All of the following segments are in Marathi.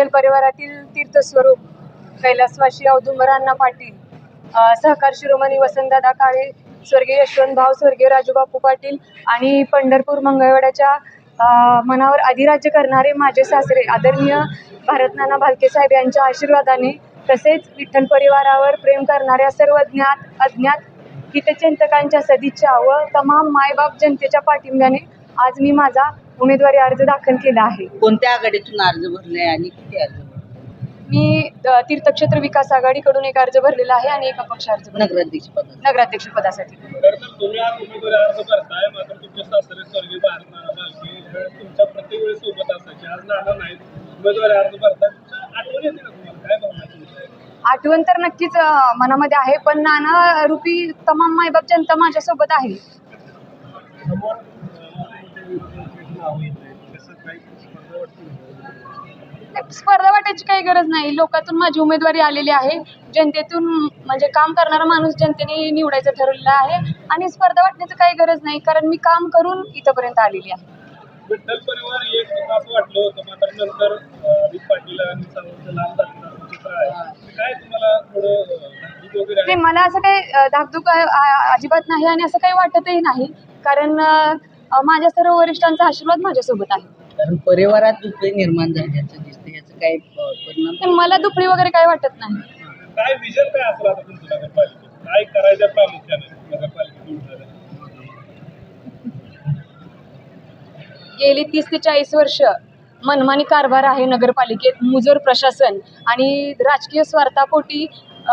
विठ्ठल परिवारातील तीर्थस्वरूप कैलासवासी औदुंबरांना पाटील सहकार शिरोमणी वसंतदादा काळे स्वर्गीय यशवंत भाव स्वर्गीय राजूबापू पाटील आणि पंढरपूर मंगळवाड्याच्या मनावर अधिराज्य करणारे माझे सासरे आदरणीय भारतनाना भालके साहेब यांच्या आशीर्वादाने तसेच विठ्ठल परिवारावर प्रेम करणाऱ्या सर्व ज्ञात अज्ञात हितचिंतकांच्या सदिच्छा व तमाम मायबाप जनतेच्या पाठिंब्याने आज मी माझा उमेदवारी अर्ज दाखल केला आहे. कोणत्या आघाडीतून अर्ज भरले आणि किती अर्ज? मी अ, तीर्थक्षेत्र विकास आघाडीकडून एक अर्ज भरलेला आहे आणि एक अपक्ष अर्ज भरलेला नगराध्यक्ष आहे. नगराध्यक्ष पदासाठी. दरम्यान तुम्ही आज उमेदवारी अर्ज करताय मात्र तुमचे सासरे स्वर्गीय भारत नाना भालके हे तुमच्या प्रत्येक वेळी सोबत असायचे. आज नाना नाहीत. उमेदवारी अर्ज करताय आठवण येते ना तुम्हाला? काय भावना आहे तुमच्या? आठवण तर नक्कीच अ, मनामध्ये आहे पण नाना रूपी तमाम मायबाप जनता माझ्यासोबत आहे. समोर अं, स्पर्धा वाटायची काही गरज नाही. लोकातून माझी उमेदवारी आलेली आहे. जनतेतून म्हणजे काम करणारा माणूस जनतेने निवडायचं ठरवलेलं आहे. आणि स्पर्धा वाटण्याचं काही गरज नाही कारण मी काम करून इथंपर्यंत आलेली आहे. विठ्ठल परिवार एक होता असं वाटलं होतं मात्र नंतर अं, अमित पाटील आणि सर्वांचं लांब झालं चित्र आहे ते काय तुम्हाला थोडं ते आहे? मला असं काही धाकधूक अजिबात नाही आणि असं काही वाटतही नाही. कारण माझ्या सर्व वरिष्ठांचा आशीर्वाद माझ्यासोबत आहे. कारण परिवारात दुसरे निर्माण झाल्याचं दिसतं याचं काही प- परिणाम मला दुपडी वगैरे काही वाटत नाही. काय विजन काय असलं आता तुमचं नगरपालिकेत? काय करायचं प्रामुख्याने नगरपालिकेत गेली तीस ते चाळीस वर्ष मनमानी कारभार आहे नगरपालिकेत मुजोर प्रशासन आणि राजकीय स्वार्थापोटी अ,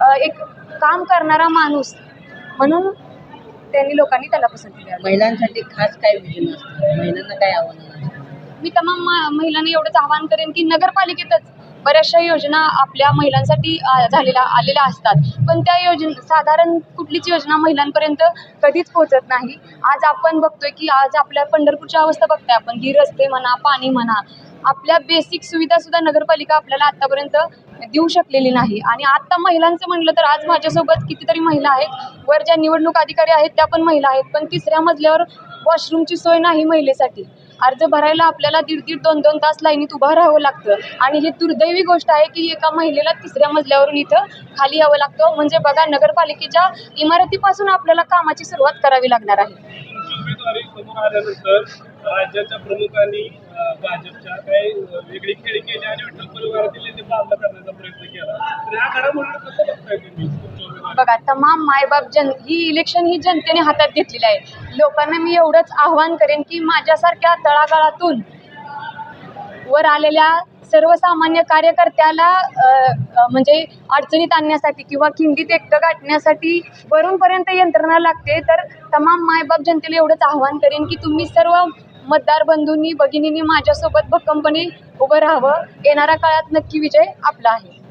एक काम करणारा माणूस म्हणून त्यांनी लोकांनी त्याला पसंती द्यावी. महिलांसाठी खास काय विजन असतं? महिलांना काय आव्हान मी तमाम महिलांना एवढंच आवाहन करेन की नगरपालिकेतच बऱ्याचशा योजना आपल्या महिलांसाठी झालेल्या आलेल्या असतात. पण त्या योजना साधारण कुठलीच योजना महिलांपर्यंत कधीच पोहोचत नाही. आज आपण बघतोय की आज आपल्या पंढरपूरची अवस्था बघताय आपण. की रस्ते म्हणा पाणी म्हणा आपल्या बेसिक सुविधासुद्धा नगरपालिका आपल्याला आत्तापर्यंत देऊ शकलेली नाही. आणि आत्ता महिलांचं म्हणलं तर आज माझ्यासोबत कितीतरी महिला आहेत. वर ज्या निवडणूक अधिकारी आहेत त्या पण महिला आहेत. पण तिसऱ्या मजल्यावर वॉशरूमची सोय नाही महिलेसाठी. अर्ज भरायला आपल्याला दीड दीड दोन दोन तास लाईनीत उभं राहावं लागतं. आणि ही दुर्दैवी गोष्ट आहे की एका महिलेला तिसऱ्या मजल्यावरून इथं खाली यावं लागतं. म्हणजे बघा नगरपालिकेच्या इमारतीपासून आपल्याला कामाची सुरुवात करावी लागणार आहे. राज्याच्या प्रमुखांनी अं, भाजपच्या काही अं, वेगळी खेळी केली आणि विठ्ठल परिवारातील नेते बांधला करण्याचा प्रयत्न केला. तर या घडामोडीला कसं बघताय तुम्ही? बघा तमाम मायबाप जन ही इलेक्शन ही जनतेने हातात घेतलेली आहे. लोकांना मी एवढंच आव्हान करेन की माझ्यासारख्या तळागाळातून वर आलेल्या सर्वसामान्य कार्यकर्त्याला म्हणजे अडचणीत आणण्यासाठी किंवा खिंडीत एकटं गाठण्यासाठी वरूनपर्यंत यंत्रणा लागते. तर तमाम मायबाप जनतेला एवढंच आव्हान करेन की तुम्ही सर्व मतदार बंधूंनी भगिनींनी माझ्यासोबत भक्कमपणे उभं राहावं. येणाऱ्या काळात नक्की विजय आपला आहे.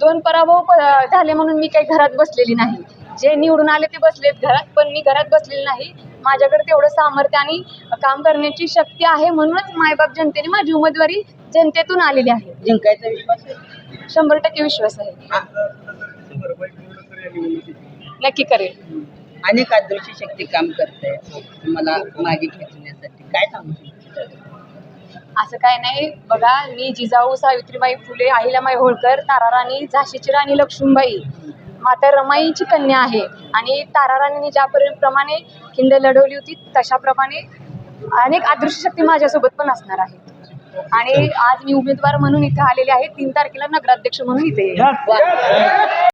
दोन पराभव झाले म्हणून मी काही घरात बसलेली नाही. जे निवडून आले ते बसलेत घरात पण मी घरात बसलेली नाही. माझ्याकडे तेवढं सामर्थ्य आणि काम करण्याची शक्ती आहे म्हणूनच मायबाप जनतेने माझी उमेदवारी जनतेतून आलेली आहे. जिंकायचा विश्वास आहे? शंभर टक्के विश्वास आहे. नक्की करेल अनेक आदर्श शक्ती काम करते? मला मागे खेचण्यासाठी काय सांगू शकतो? असं काय नाही. बघा मी जिजाऊ सावित्रीबाई फुले अहिल्यामाई होळकर ताराराणी झाशीची राणी लक्ष्मीबाई माता रमाईची कन्या आहे. आणि ताराराणीने ज्या पर- प्रमाणे खिंड लढवली होती तशाप्रमाणे अनेक आदर्श शक्ती माझ्यासोबत पण असणार आहे आणि आज मी उमेदवार म्हणून इथे आलेले आहे. तीन तारखेला नगराध्यक्ष म्हणून इथे.